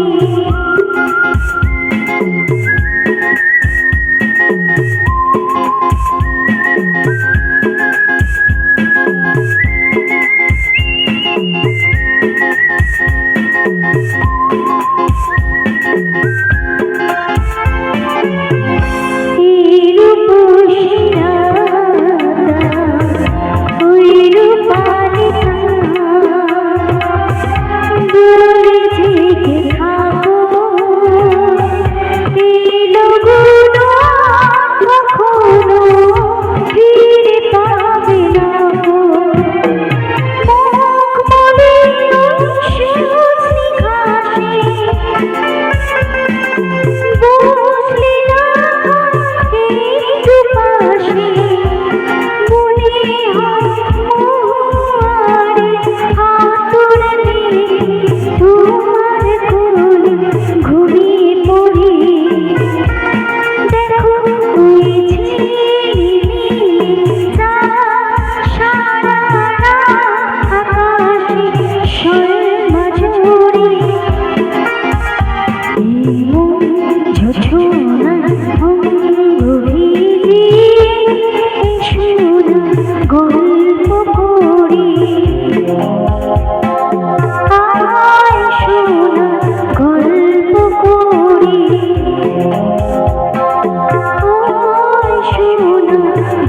করি বসলি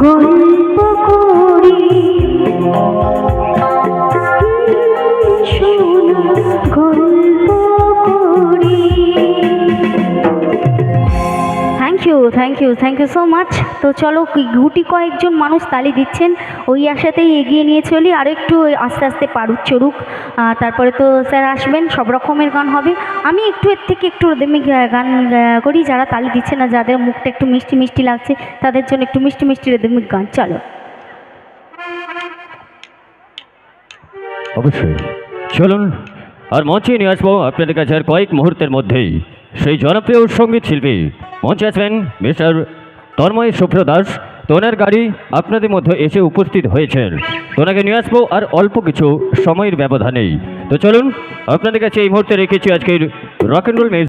গহি thank you thank you so much তো চলো গুটি কয়েকজন মানুষ তালি দিচ্ছেন। ওই আশাতেই এগিয়ে নিয়ে চলি, আর একটু আস্তে আস্তে পারুক, চড়ুক। তারপরে তো স্যার আসবেন, সব রকমের গান হবে। আমি একটু এর থেকে একটু রেদেমিক গান করি, যারা তালি দিচ্ছে না, যাদের মুখটা একটু মিষ্টি মিষ্টি লাগছে, তাদের জন্য একটু মিষ্টি মিষ্টি রেদেমিক গান, চলো। অবশ্যই। চলুন, আর মঞ্চে নিয়ে আসব আপনাদের কাছে আর কয়েক মুহূর্তের মধ্যেই সেই জনপ্রিয় সংগীত শিল্পী মঞ্চে আসবেন মিস্টার তন্ময় সুপ্র দাস, তোনার গাড়ি আপনাদের মধ্যে এসে উপস্থিত হয়েছেন। তোনাকে নিয়ে আসব আর অল্প কিছু সময়ের ব্যবধানেই। তো চলুন, আপনাদের কাছে এই মুহূর্তে রেখেছি আজকের রক অ্যান্ড রোল